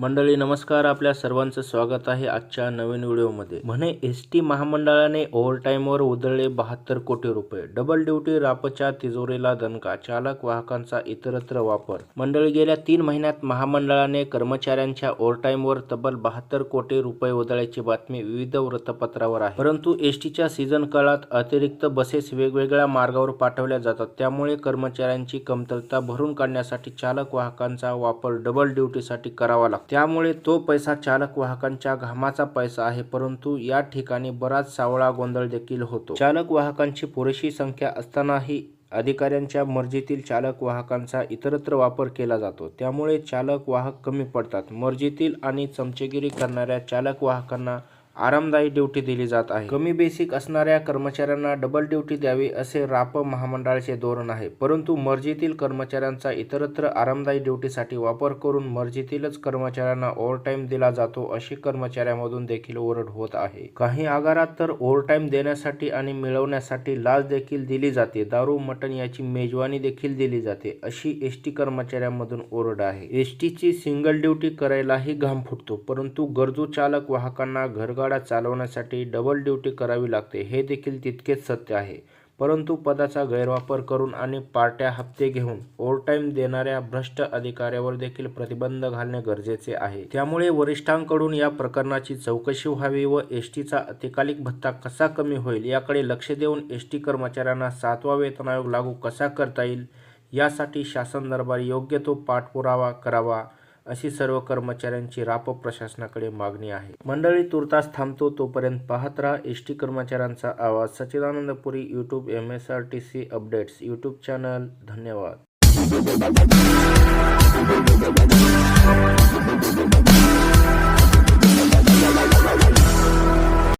मंडळी नमस्कार. आपल्या सर्वांचं स्वागत आहे आजच्या नवीन व्हिडिओमध्ये. म्हणे एस टी महामंडळाने ओव्हरटाईमवर उधळले बहात्तर कोटी रुपये. डबल ड्युटी रापच्या तिजोरीला दणका. चालक वाहकांचा इतरत्र वापर. मंडळी गेल्या तीन महिन्यात महामंडळाने कर्मचाऱ्यांच्या ओव्हरटाईमवर तब्बल बहात्तर कोटी रुपये उधळल्याची बातमी विविध वृत्तपत्रावर आहे. परंतु एस टीच्या सीझन काळात अतिरिक्त बसेस वेगवेगळ्या मार्गावर पाठवल्या जातात. त्यामुळे कर्मचाऱ्यांची कमतरता भरून काढण्यासाठी चालक वाहकांचा वापर डबल ड्युटीसाठी करावा लागतो. त्यामुळे तो पैसा चालक वाहकांच्या घामाचा पैसा आहे परंतु या ठिकाणी बराच सावळा गोंधळ देखील होतो. चालक वाहकांची पुरेशी संख्या असतानाही अधिकाऱ्यांच्या मर्जीतील चालक वाहकांचा इतरत्र वापर केला जातो. त्यामुळे चालक वाहक कमी पडतात. मर्जीतील आणि चमचेगिरी करणाऱ्या चालक वाहकांना आरामदायी ड्युटी दिली जात आहे. कमी बेसिक असणाऱ्या कर्मचाऱ्यांना डबल ड्युटी द्यावी असे राप महामंडळाचे धोरण आहे. परंतु मर्जीतील कर्मचाऱ्यांचा इतरत्र आरामदायी ड्युटीसाठी वापर करून मर्जीतीलच कर्मचाऱ्यांना ओव्हरटाईम दिला जातो अशी कर्मचाऱ्यांमधून देखील ओरड होत आहे. काही आगारात तर ओव्हरटाईम देण्यासाठी आणि मिळवण्यासाठी लाच देखील दिली जाते. दारू मटण याची मेजवानी देखील दिली जाते अशी एस टी कर्मचाऱ्यांमधून ओरड आहे. एस टीची सिंगल ड्युटी करायलाही घाम फुटतो परंतु गरजू चालक वाहकांना घरगाडा चालवण्यासाठी डबल ड्युटी करावी लागते. हे देखील तितकेच सत्य आहे. परंतु पदाचा गैरवापर करून आणि पार्ट्या हप्ते घेऊन ओव्हरटाईम देणाऱ्या भ्रष्ट अधिकाऱ्यावर देखील प्रतिबंध घालणे गरजेचे आहे. त्यामुळे वरिष्ठांकडून या प्रकरणाची चौकशी व्हावी व एस टीचा अतिकालिक भत्ता कसा कमी होईल याकडे लक्ष देऊन एस टी कर्मचाऱ्यांना सातवा वेतन आयोग लागू कसा करता येईल यासाठी शासन दरबार योग्य तो पाठपुरावा करावा. अशी सर्व कर्मचाऱ्यांची राप प्रशासनाकडे मागणी आहे. मंडळी तुर्तास थांबतो तोपर्यंत पाहत राहा. एस टी कर्मचाऱ्यांचा आवाज. Sachchidanand Puri YouTube M S R T C updates YouTube channel धन्यवाद.